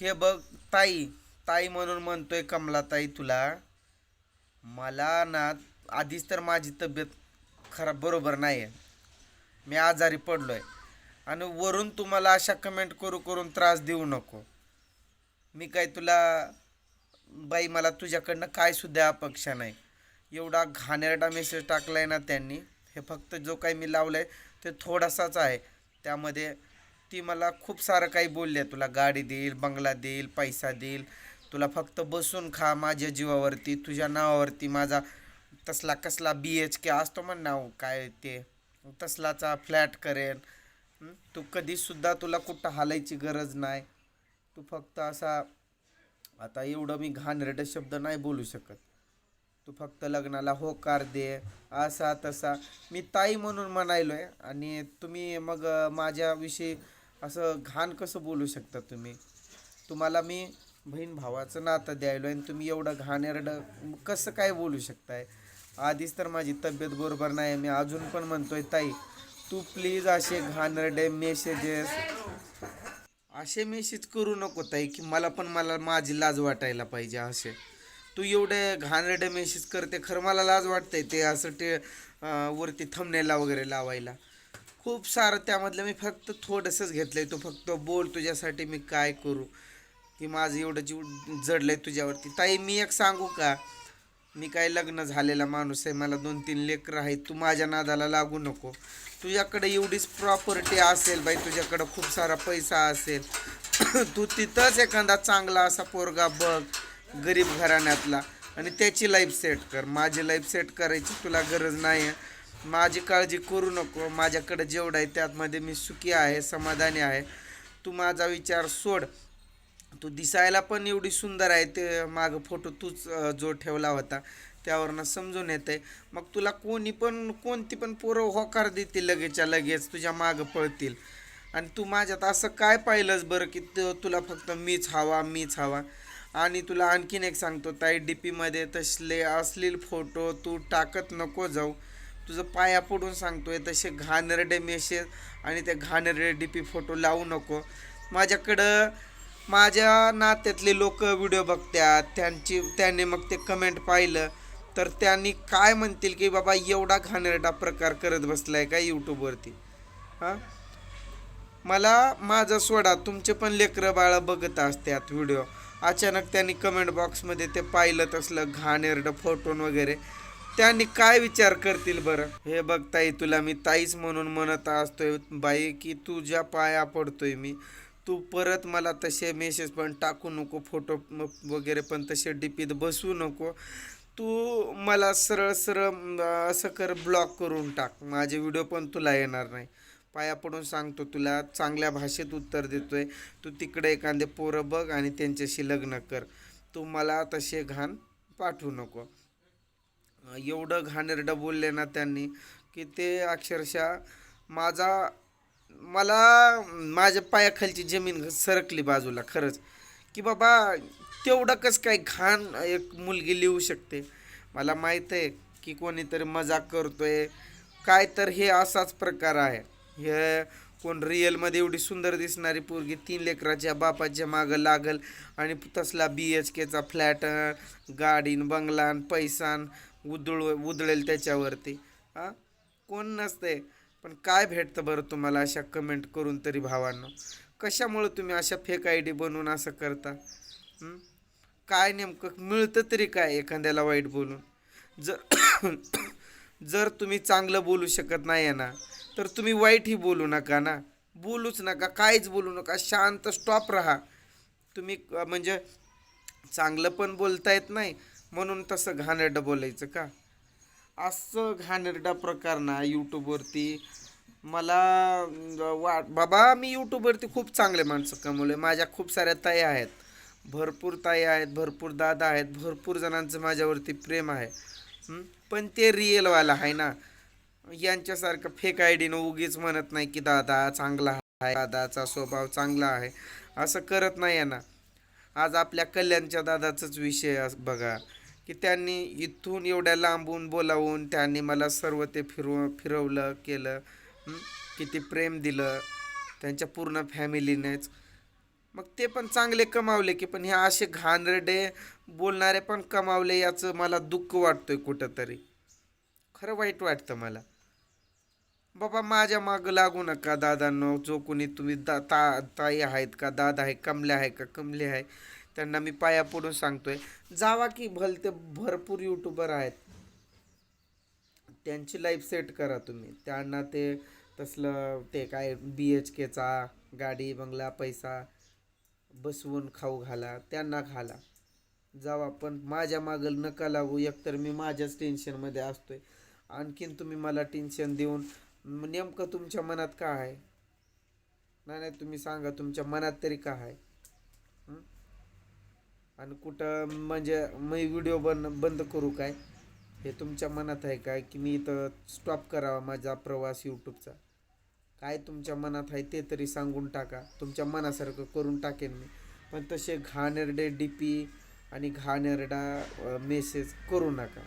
हे बघ ताई. ताई म्हणून म्हणतोय कमलाताई तुला. मला ना आधीच तर माझी तब्येत खराब बरोबर नाही आहे मी आजारी पडलो आहे आणि वरून तुम्हाला अशा कमेंट करू करून त्रास देऊ नको. मी काय तुला बाई मला तुझ्याकडनं काय सुद्धा अपेक्षा नाही. एवढा घाणेरडा मेसेज टाकला आहे ना त्यांनी. हे फक्त जो काही मी लावलंय ते थोडासाच आहे. त्यामध्ये ती मला खूप सारं काही बोलली आहे. तुला गाडी देईल बंगला देईल पैसा देईल. तुला फक्त बसून खा माझ्या जीवावरती तुझ्या नावावरती. माझा तसला कसला बी एच के असतो म्हण नाव हो, काय ते. तसलाचा फ्लॅट करेन. तू कधीसुद्धा तुला कुठं हालायची गरज नाही. तू फक्त असा आता एवढं मी घाणेरडे शब्द नाही बोलू शकत. तू फक्त लग्नाला होकार दे असा तसा. मी ताई म्हणून म्हणायलो आहे आणि तुम्ही मग माझ्याविषयी असं घाण कसं बोलू शकता तुम्ही? तुम्हाला मी बहीण भावाचं नातं द्यायलो आणि तुम्ही एवढं घाणेरडं कसं काय बोलू शकताय? आधीच तर माझी तब्येत बरोबर नाही मी अजून पण म्हणतोय ताई तू प्लीज असे घाणेरडे मेसेजेस असे मेसेज करू नको ताई की मला पण मला माझी लाज वाटायला पाहिजे असे. तू एवढे घाणेरडे मेसेज करते खरं मला लाज वाटतंय ते असं ते वरती थंबनेला वगैरे लावायला. खूप सारं त्यामधलं मी फक्त थोडंसंच घेतलं आहे तू फक्त बोल तुझ्यासाठी मी काय करू? की माझं एवढं जीव आहे तुझ्यावरती. ताई मी एक सांगू का? मी काय लग्न झालेला माणूस आहे. मला दोन तीन लेकरं आहेत. तू माझ्या नादाला लागू नको. तुझ्याकडे एवढीच प्रॉपर्टी असेल बाई तुझ्याकडं खूप सारा पैसा असेल. तू तिथंच एखादा चांगला असा पोरगा बघ गरीब घराण्यातला. आणि त्याची लाईफ सेट कर. माझी लाईफ सेट करायची तुला गरज नाही आहे माझी काळजी करू नको. माझ्याकडे जेवढं आहे त्यामध्ये मी सुखी आहे समाधानी आहे. तू माझा विचार सोड. तू दिसायला पण एवढी सुंदर आहे ते मागं फोटो तूच जो ठेवला होता. त्यावरनं समजून येते मग तुला कोणी पण कोणती पण पोरं होकार देतील लगेचच्या लगेच तुझ्या मागं पळतील. आणि तू माझ्यात असं काय पाहिलंस बरं की तुला फक्त मीच हवा मीच हवा? आणि तुला आणखीन एक सांगतो ताई डी पीमध्ये तसले असलेले फोटो तू टाकत नको जाऊ. तुझं पाया पडून सांगतोय तसे घाणेरडे मेसेज आणि ते घाणेरडे डी पी फोटो लावू नको. माझ्याकडं माझ्या नात्यातले लोक व्हिडिओ बघतात त्यांची त्याने मग ते कमेंट पाहिलं. तर त्यांनी काय म्हणतील की बाबा एवढा घाणेरडा प्रकार करत बसलाय का यूट्यूबवरती हां? मला माझं सोडा तुमचे पण लेकरं बाळं बघत असतात व्हिडिओ अचानक त्यांनी कमेंट बॉक्समध्ये ते पाहिलं तसलं घाणेरडं फोटोन वगैरे. त्यांनी काय विचार करतील बरं? हे बघ ताई तुला मी ताईच म्हणून म्हणत असतोय बाई की तुझ्या पाया पडतोय मी. तू परत मला तसे मेसेज पण टाकू नको फोटो वगैरे पण तसे डीपीत बसवू नको. तू मला सरळ सरळ असं कर ब्लॉक करून टाक. माझे व्हिडिओ पण तुला येणार नाही. पाया पडून सांगतो तुला चांगल्या भाषेत उत्तर देतोय. तू तिकडे एखादे पोरं बघ आणि त्यांच्याशी लग्न कर. तू मला तसे घाण पाठवू नको. एवढं घाणेरडं बोलले ना त्यांनी की ते अक्षरशः माझा मला माझ्या पायाखालची जमीन सरकली बाजूला खरंच. की बाबा तेवढं कसं काय घाण एक मुलगी लिहू शकते? मला माहीत आहे की कोणीतरी मजाक करतोय. काय तर हे असाच प्रकार आहे. हे कोण रिअलमध्ये एवढी सुंदर दिसणारी पोरगी तीन लेकराच्या बापाच्या मागं लागल आणि तसला बी एच केचा फ्लॅट गाडीन बंगलान पैसान उधळ उधळेल त्याच्यावरती. हां? कोण नसते पण काय भेटतं बरं तुम्हाला अशा कमेंट करून तरी भावांनो? कशामुळं तुम्ही अशा फेक आय डी बनवून असं करता? काय नेमकं मिळतं तरी काय एखाद्याला वाईट बोलून? जर जर तुम्ही चांगलं बोलू शकत नाही आहे ना तर तुम्ही वाईटही बोलू नका ना. बोलूच नका काहीच बोलू नका. शांत स्टॉप राहा. तुम्ही म्हणजे चांगलं पण बोलता येत नाही म्हणून तसं घाणेरडं बोलायचं का? असं घाणेरडा प्रकार ना यूट्यूबवरती मला वाट बाबा मी यूट्यूबवरती खूप चांगले माणसं कमवले. माझ्या खूप साऱ्या ताई आहेत. भरपूर ताई आहेत भरपूर दादा आहेत भरपूर जणांचं माझ्यावरती प्रेम आहे. पण ते रिअलवाला आहे ना. यांच्यासारखं फेक आय डीनं उगीच म्हणत नाही की दादा चांगला आहे दादाचा स्वभाव चांगला आहे. असं करत नाही आहे ना. आज आपल्या कल्याणच्या दादाचाच विषय अस- बघा. की त्यांनी इथून एवढ्या लांबून बोलावून त्यांनी मला सर्व ते फिरव फिरवलं केलं. किती प्रेम दिलं. त्यांच्या पूर्ण फॅमिलीनेच. मग ते पण चांगले कमावले की पण हे असे घाणेरडे बोलणारे पण कमावले याचं मला दुःख वाटतोय कुठंतरी. खरं वाईट वाटतं मला. बाबा माझ्या मागं लागू नका दादांनो. जो कोणी तुम्ही दा ता ताई आहेत का दादा आहे कमले आहे का कमले आहे त्यांना मी पाया पडून सांगतोय. जावा की भलते भरपूर यूट्यूबर आहेत. त्यांची लाईफ सेट करा तुम्ही. त्यांना ते तसलं ते काय बी एच केचा गाडी बंगला पैसा बसवून खाऊ घाला त्यांना घाला. जावा पण माझ्या मागं नका लागू. एकतर मी माझ्याच टेन्शनमध्ये असतोय. आणखीन तुम्ही मला टेन्शन देऊन नेमकं तुमच्या मनात का आहे? नाही नाही तुम्ही सांगा तुमच्या मनात तरी का आहे? आणि कुठं म्हणजे मी व्हिडिओ बंद बंद करू काय? हे तुमच्या मनात आहे काय? की मी इथं स्टॉप करावा माझा प्रवास यूट्यूबचा काय तुमच्या मनात आहे ते तरी सांगून टाका. तुमच्या मनासारखं करून टाकेन मी. पण तसे घाणेरडे डी पी आणि घाणेरडा मेसेज करू नका.